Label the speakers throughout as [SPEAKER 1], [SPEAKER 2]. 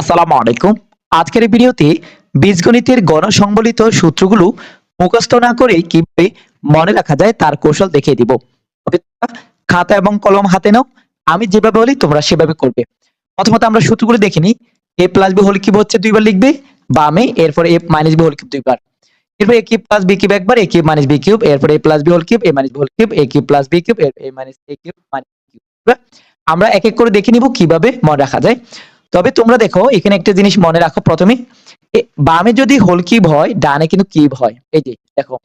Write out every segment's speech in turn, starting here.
[SPEAKER 1] আসসালামু আলাইকুম। আজকের ভিডিওতে বীজগণিতের গণ সংবলিত সূত্রগুলো মুখস্থ না করে কীভাবে মনে রাখা যায় তার কৌশল দেখিয়ে দিব। খাতা এবং কলম হাতে নাও, আমি যেভাবে বলি তোমরা সেভাবে করবে। প্রথমত আমরা সূত্রগুলো দেখে নিই। A plus B whole cube হচ্ছে দুইবার লিখবে, বামে, এরপর A minus B whole cube দুইবার। এরপর A cube plus B cube একবার A cube minus B cube এরপর A plus B whole cube A minus B whole cube A cube plus B cube A minus A cube minus আমরা এক এক করে দেখে নিব কীভাবে মনে রাখা যায়। তবে তোমরা দেখো, এখানে একটা জিনিস মনে রাখো প্রথমে বামে যদি হোল কিউব হয়, ডানে কিন্তু কিউব হয়। এই যে, দেখো,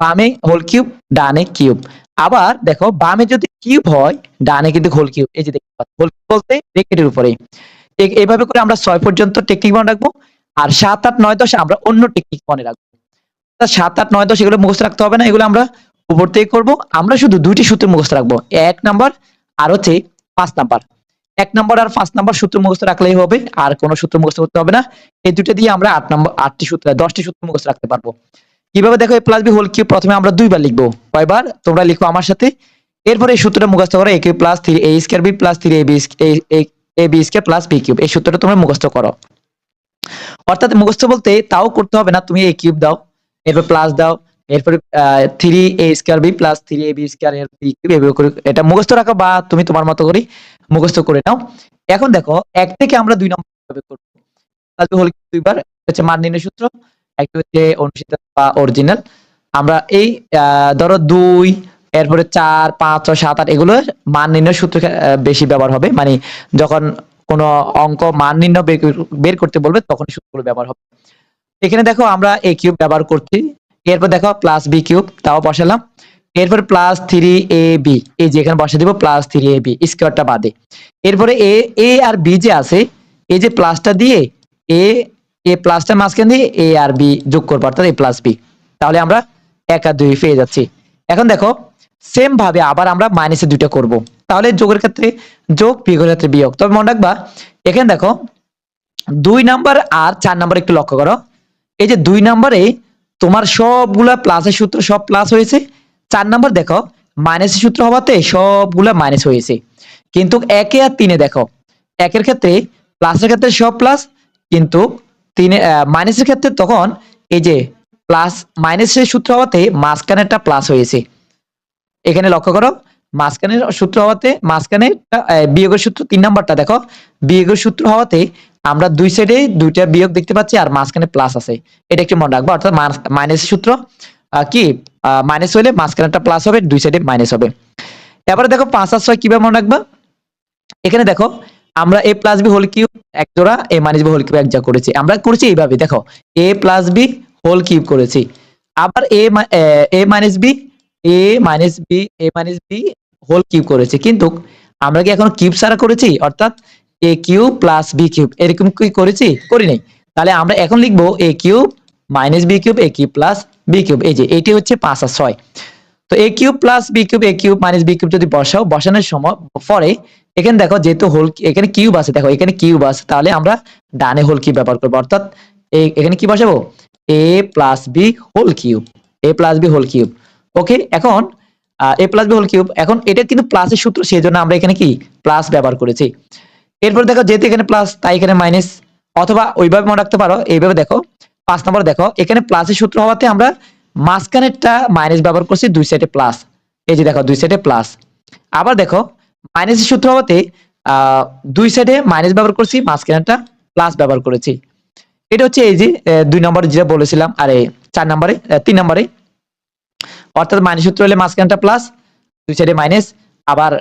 [SPEAKER 1] বামে হোল কিউব ডানে কিউব আবার দেখো, বামে যদি কিউব হয়, ডানে কিন্তু হোল কিউব এই যে দেখতে পাচ্ছ হোল বলতে ব্র্যাকেটের উপরে। এইভাবে করে আমরা ছয় পর্যন্ত টেকনিক মনে রাখব, আর সাত, আট, নয়, দশ আমরা অন্য টেকনিক মনে রাখব। সাত, আট, নয়, দশ এগুলো মুখস্থ রাখতে হবে না, এগুলো আমরা উপর থেকে করব। আমরা শুধু দুইটি সূত্র মুখস্থ রাখব, এক নাম্বার আর হচ্ছে পাঁচ নাম্বার। এক নম্বর আর পাঁচ নম্বর সূত্র মুখস্থ রাখলেই হবে, আর কোনো সূত্র মুখস্থ করতে হবে না। এই দুটো দিয়ে আমরা আট নম্বর, আটটি সূত্র, দশটি সূত্র মুখস্থ রাখতে পারব। কীভাবে দেখো প্লাস বি হোল কিউব প্রথমে আমরা দুইবার লিখব। কয়বার? তোমরা লিখো আমার সাথে। এরপরে এই সূত্রটা মুখস্থ করো A plus three A square B plus three A B A B square plus B cube এই সূত্রটা তোমরা মুখস্থ করো। অর্থাৎ মুখস্থ বলতে তাও করতে হবে না, তুমি এ কিউব দাও, এরপর প্লাস দাও এরপরে three A square B plus three A B square এর বি কিউব এভাবে করে এটা মুখস্থ রাখো বা তুমি তোমার মতো করে মুখস্থ করে নাও। এখন দেখো, এক থেকে আমরা দুই নম্বর ভাবে করব? তাহলে হল দুইবার? হচ্ছে মান নির্ণয় সূত্র, একটা হচ্ছে অনুষ্ঠিত বা অরিজিনাল আমরা এই ধরো দুই, এরপরে চার, পাঁচ, ছয়, সাত, আট এগুলো মান নির্ণয় সূত্র বেশি ব্যবহার হবে। মানে যখন কোনো অঙ্ক মান নির্ণয় বের করতে বলবে তখন সূত্রগুলো ব্যবহার হবে। এখানে দেখো আমরা এ কিউব ব্যবহার করছি। এরপর দেখো প্লাস বি কিউব তাও বসালাম। এরপর প্লাস থ্রি এ বি এই যে এখানে বসে দিব প্লাস থ্রি এ বি স্কোয়ারটা বাদে। এরপরে এ এ আর বি যে আছে, এই যে প্লাসটা দিয়ে এ এ প্লাসটা মাঝখান দিয়ে এ আর বি যোগ করব, অর্থাৎ এ প্লাস বি তাহলে আমরা এক আর দুই পেয়ে যাচ্ছি। এখন দেখো সেম ভাবে আবার আমরা মাইনাসে দুইটা করব। তাহলে যোগের ক্ষেত্রে যোগ, বিয়োগের ক্ষেত্রে বিয়োগ। তবে মনে রাখবা, এখানে দেখো, দুই নাম্বার আর চার নাম্বার একটু লক্ষ্য করো। এই যে দুই নাম্বারে তোমার সবগুলা প্লাসের সূত্র সব প্লাস হয়েছে। চার নাম্বার দেখো মাইনাসের সূত্র হওয়াতে সবগুলা মাইনাস হয়েছে। কিন্তু একে আর তিনে দেখো, একের ক্ষেত্রে প্লাসের ক্ষেত্রে সব প্লাস কিন্তু তিনে মাইনাসের ক্ষেত্রে তখন এই যে প্লাস মাইনাসের সূত্র হওয়াতে মাঝখানে একটা প্লাস হয়েছে। এখানে লক্ষ্য করো মাঝখানের সূত্র হওয়াতে মাঝখানে বিয়োগের সূত্র তিন নাম্বারটা, দেখো। বিয়োগের সূত্র হওয়াতে আমরা দুই সাইডে দুইটা বিয়োগ দেখতে পাচ্ছি আর মাঝখানে প্লাস আছে। এটা একটু মনে রাখব, অর্থাৎ মাইনাসের সূত্র কি? মাইনাস হলে মাঝখানেরটা প্লাস হবে, দুই সাইডে মাইনাস হবে। এবারে দেখো পাঁচ আর ছয় কীভাবে মনে রাখবা? এখানে দেখো, আমরা A plus B whole cube এক জোড়া A minus B whole cube এক জোড়া করেছি। আমরা করেছি এইভাবে, দেখো A plus B whole cube করেছি। আবার A minus B A minus B A minus B whole cube করেছি। কিন্তু আমরা কি এখন কিউব ছাড়া করেছি? অর্থাৎ A cube plus B cube এরকম কি করেছি? করি নাই। তাহলে আমরা এখন লিখব A cube minus B cube A cube plus B cube এই যে, এটি হচ্ছে পাঁচ আর ছয়। তো A cube plus B cube A cube minus B cube যদি বসাও, বসানোর সময়, পরে এখানে দেখো যেহেতু হোল এখানে কিউব আছে, দেখো এখানে কিউব আছে, তাহলে আমরা ডানে হোল কিউব ব্যবহার করব। অর্থাৎ এখানে কি বসাবো? A plus b whole cube a plus b whole cube okay এখন a plus b whole cube এখন এটা কিন্তু প্লাসের সূত্র সেই জন্য আমরা এখানে কি? প্লাস ব্যবহার করেছি। এরপর দেখো, যেহেতু এখানে প্লাস তাই এখানে মাইনাস অথবা ওইভাবে মনে রাখতে পারো, এইভাবে দেখো, পাঁচ নম্বর দেখো, এখানে প্লাসের সূত্র হওয়াতে আমরা মাঝখানেরটা মাইনাস ব্যবহার করছি, দুই সাইডে প্লাস এই যে দেখো, দুই সাইডে প্লাস আবার দেখো মাইনাসের সূত্র হওয়াতে দুই সাইডে মাইনাস ব্যবহার করছি, মাঝখানেরটা প্লাস ব্যবহার করেছি। এটা হচ্ছে এই যে দুই নম্বরে যেটা বলেছিলাম, আরে, চার নম্বরে তিন নম্বরে। অর্থাৎ মাইনাস সূত্র হলে মাঝখানটা প্লাস দুই সাইডে মাইনাস আবার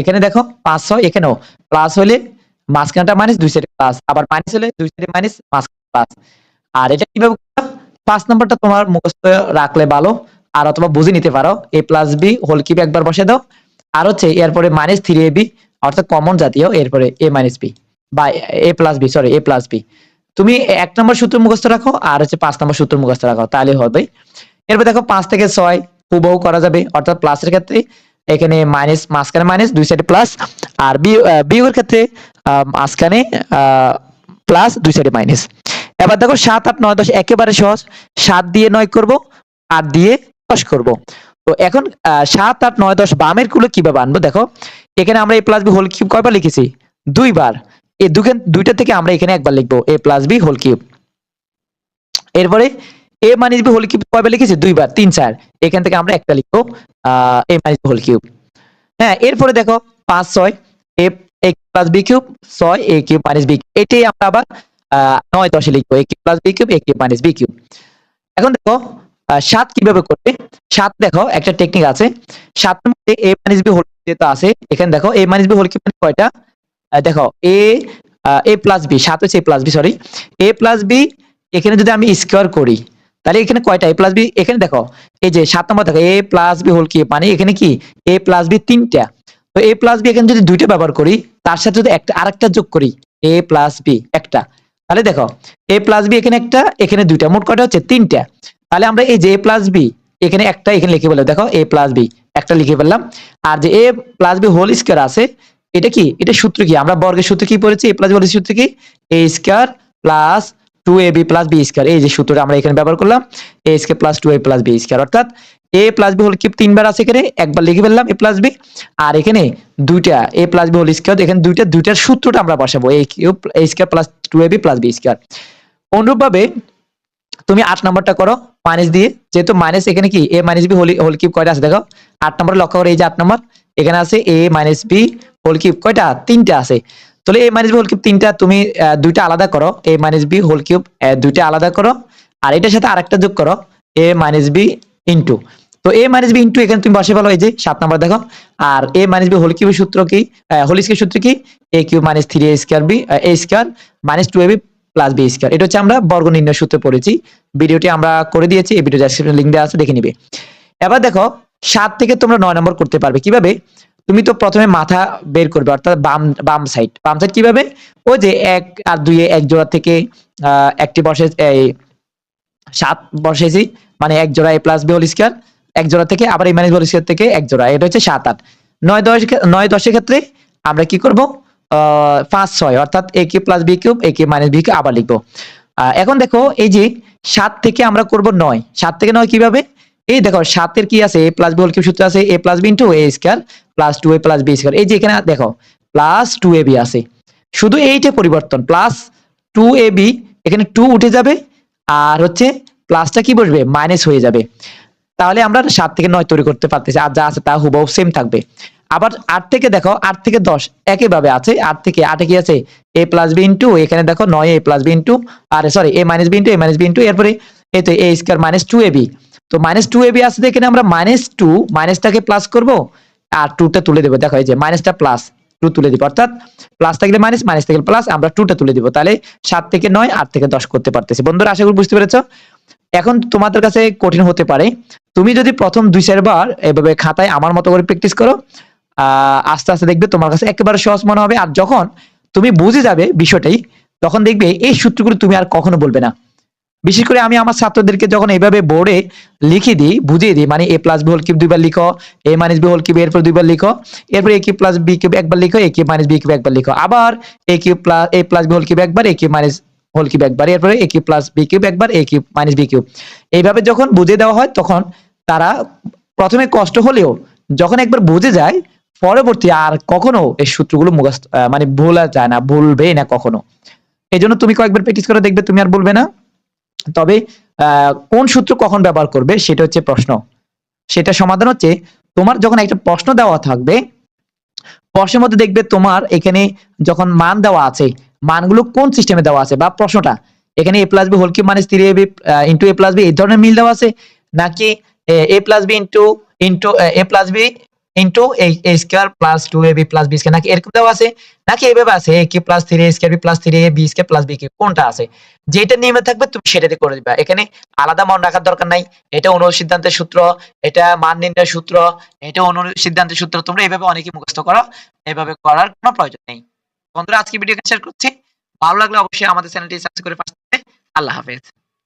[SPEAKER 1] এখানে দেখো পাঁচ ছয়, এখানেও প্লাস হলে মাঝখানটা মাইনাস দুই সাইডে প্লাস আবার মাইনাস হলে দুই সাইডে মাইনাস মাঝখানে প্লাস আর এটা কীভাবে পাঁচ নাম্বারটা তোমার মুখস্থ রাখলে ভালো, আর অথবা বুঝে নিতে পারো। A plus b whole cube একবার বসে দাও। আর হচ্ছে এরপরে মাইনাস থ্রি এ বি অর্থাৎ কমন জাতীয়, এরপরে এ মাইনাস বি বা a plus b sorry a plus b তুমি এক নম্বর সূত্র মুখস্থ রাখো, আর হচ্ছে পাঁচ নম্বর সূত্র মুখস্থ রাখো, তাহলে হবে এরপর দেখো পাঁচ থেকে ছয় হুবহু করা যাবে, অর্থাৎ প্লাসের ক্ষেত্রে এখানে মাইনাস মাঝখানে মাইনাস দুই সাইডে প্লাস আর বিয়োগের ক্ষেত্রে মাঝখানে প্লাস দুই সাইডে মাইনাস এবার দেখো সাত, আট, নয়, দশ একেবারে সহজ। সাত দিয়ে নয় করব, আট দিয়ে দশ করব। তো এখন সাত, আট, নয়, দশ বামেরগুলো কীভাবে আনব? দেখো, এখানে আমরা a plus b whole cube কয়বার লিখেছি? দুইবার। এই দুখান দুইটা থেকে আমরা এখানে একবার লিখব a plus b whole cube এরপরে a minus b whole cube কয়বার লিখেছি? দুইবার, তিন, চার। এখান থেকে আমরা একটা লিখব a minus b whole cube হ্যাঁ এরপরে দেখো, পাঁচ, ছয় a a plus b cube ছয় এ কিউব মাইনাস বি এটাই আমরা আবার নয় দশে লিখব a cube plus b cube a cube minus b cube এখন দেখো সাত কীভাবে করবে? সাত দেখো, একটা টেকনিক আছে। সাতের মধ্যে এ মাইনাস বি হোল যেটা আছে, এখানে দেখো a minus b whole cube কয়টা? দেখো এ এ প্লাস বি সাত হচ্ছে a plus b sorry a plus b এখানে যদি আমি স্কোয়ার করি তাহলে এখানে কয়টা এ প্লাস বি এখানে দেখো এই যে সাত নম্বর দেখো এ প্লাস বি হোল কি মানে এখানে কি এ প্লাস বি তিনটা তো এ প্লাস বি এখানে যদি দুইটা ব্যবহার করি তার সাথে যদি একটা আরেকটা যোগ করি এ প্লাস বি একটা তাহলে দেখো এ প্লাস বি এখানে একটা এখানে দুইটা মোট কয়টা হচ্ছে তিনটা তাহলে আমরা এই যে এ প্লাস বি এখানে একটা এখানে লিখে বললাম দেখো এ প্লাস বি একটা লিখে ফেললাম আর যে a plus b whole square আছে এটা কি এটা সূত্র কি আমরা বর্গের সূত্র কি পড়েছি এ প্লাস বি হোল সূত্র কি a square plus two a b plus b square এই যে সূত্রটা আমরা এখানে ব্যবহার করলাম a square plus two a plus b square অর্থাৎ a plus b whole cube তিনবার আছে এখানে, একবার লিখে ফেললাম এ প্লাস বি আর এখানে দুইটা a plus b whole square এখানে দুইটা, দুইটার সূত্রটা আমরা বসাবো a cube a square plus two a b plus b square অনুরূপভাবে তুমি আট নম্বরটা করো মাইনাস দিয়ে, যেহেতু মাইনাস এখানে কি a minus b whole whole cube কয়টা আছে দেখো? আট নম্বর লক্ষ্য করে, এই যে আট নম্বর, এখানে আছে a minus b whole cube কয়টা? তিনটা আছে। তাহলে a minus b whole cube তিনটা তুমি দুইটা আলাদা করো। A minus b whole cube দুইটা আলাদা করো। আর এটার সাথে আরেকটা যোগ করো এ মাইনাস বি ইন্টু তো এ মাইনাস বি ইন্টু এখানে তুমি বসে ফেলো, এই যে সাত নম্বর দেখো। আর এ মাইনাস বি হোল কিউবের সূত্র কি? হোল স্কোয়ার সূত্র কি? A cube minus three a square b a square minus two a b plus b square এটা হচ্ছে আমরা বর্গ নির্ণয় সূত্র পড়েছি। ভিডিওটি আমরা করে দিয়েছি, এই ভিডিও ডেসক্রিপশন লিঙ্ক দেওয়া আছে, দেখে নিবে। এবার দেখো, সাত থেকে তোমরা নয় নম্বর করতে পারবে। কীভাবে? তুমি তো প্রথমে মাথা বের করবে, অর্থাৎ বাম বাম সাইড বাম সাইড কীভাবে? ও যে এক আর দুই এক জোড়া থেকে একটি বসে, এই সাত বসেছি মানে এক জোড়া a plus b whole square এক জোড়া থেকে আবার এই মাইনাস বি হোল স্কোয়ার থেকে এক জোড়া, এটা হচ্ছে সাত আট। নয় দশ, নয় দশের ক্ষেত্রে আমরা কি করব? পাঁচ ছয়, অর্থাৎ a cube plus b cube a cube minus b cube আবার লিখব। এখন দেখো, এই যে সাত থেকে আমরা করব নয়। সাত থেকে নয় কীভাবে? এই দেখো, সাতের কি আছে? এ প্লাস বি কিউব সূত্র আছে। A plus b into a square plus two a plus b square এই যে এখানে দেখো প্লাস টু এ বি আছে। শুধু এইটা পরিবর্তন প্লাস টু এ বি এখানে টু উঠে যাবে, আর হচ্ছে প্লাসটা কি বসবে? মাইনাস হয়ে যাবে। তাহলে আমরা সাত থেকে নয় তৈরি করতে পারতেছি, আর যা আছে তা হুবহু সেম থাকবে। আবার আট থেকে দেখো, আট থেকে দশ একইভাবে আছে। আট থেকে আটে কি আছে? এ প্লাস বি ইন্টু এখানে দেখো, নয় এ plus B into R sorry a minus b into a minus b into এরপরে এই তো a square minus two a b তো মাইনাস টু এ বি আছে এখানে আমরা মাইনাস টু মাইনাসটাকে প্লাস করব, আর টুটা তুলে দেবো। দেখো এই যে মাইনাসটা প্লাস টু তুলে দিব। অর্থাৎ প্লাস থাকলে মাইনাস মাইনাস থাকলে প্লাস আমরা টুটা তুলে দিব। তাহলে সাত থেকে নয়, আট থেকে দশ করতে পারতেছি। বন্ধুরা, আশা করি বুঝতে পেরেছ? এখন তোমাদের কাছে কঠিন হতে পারে। তুমি যদি প্রথম দুই চারবার এভাবে খাতায় আমার মতো করে প্র্যাকটিস করো আস্তে আস্তে দেখবে তোমার কাছে একেবারে সহজ মনে হবে। আর যখন তুমি বুঝে যাবে বিষয়টাই, তখন দেখবে এই সূত্রগুলো তুমি আর কখনো বলবে না। বিশেষ করে আমি আমার ছাত্রদেরকে যখন এইভাবে বোর্ডে লিখে দিই, বুঝিয়ে দিই মানে a plus b whole cube দুইবার লিখো a minus b whole cube এরপর দুইবার লিখো, এরপর a cube plus b cube একবার লিখো a cube minus b cube একবার লিখো, আবার a cube plus a plus b whole cube একবার a cube minus whole cube একবার, এরপরে a cube plus b cube একবার a cube minus b cube এইভাবে যখন বুঝিয়ে দেওয়া হয়, তখন তারা প্রথমে কষ্ট হলেও যখন একবার বুঝে যায়, পরবর্তী আর কখনো এই সূত্রগুলো মুখস্থ মানে ভোলা যায় না ভুলবে না কখনো। এই জন্য তুমি কয়েকবার প্র্যাকটিস করে দেখবে, তুমি আর বলবে না। তবে কোন সূত্র কখন ব্যবহার করবে সেটা হচ্ছে প্রশ্ন। সেটা সমাধান হচ্ছে, তোমার যখন একটা প্রশ্ন দেওয়া থাকবে, প্রশ্নের মধ্যে দেখবে তোমার এখানে যখন মান দেওয়া আছে, মানগুলো কোন সিস্টেমে দেওয়া আছে বা প্রশ্নটা, এখানে a plus b whole cube মানে three a into a plus b এই ধরনের মিল দেওয়া আছে? নাকি, a plus b into into a plus b into a square plus two a b plus b square নাকি এরকম দেওয়া আছে? নাকি এভাবে আছে? A cube plus three a square b plus three a b square plus b cube কোনটা আছে? যেটা নিয়মে থাকবে, তুমি সেটাতে করে দিবা। এখানে আলাদা মন রাখার দরকার নাই। এটা অনুর সিদ্ধান্তের সূত্র, এটা মান নির্ণয়ের সূত্র, এটা অনুর সিদ্ধান্তের সূত্র। তোমরা এইভাবে অনেকে মুখস্থ করো। এইভাবে করার কোনো প্রয়োজন নেই। বন্ধুরা, আজকে ভিডিও শেয়ার করছি। ভালো লাগলে অবশ্যই আমাদের চ্যানেলটি সাবস্ক্রাইব করে পাশে। আল্লাহ হাফেজ।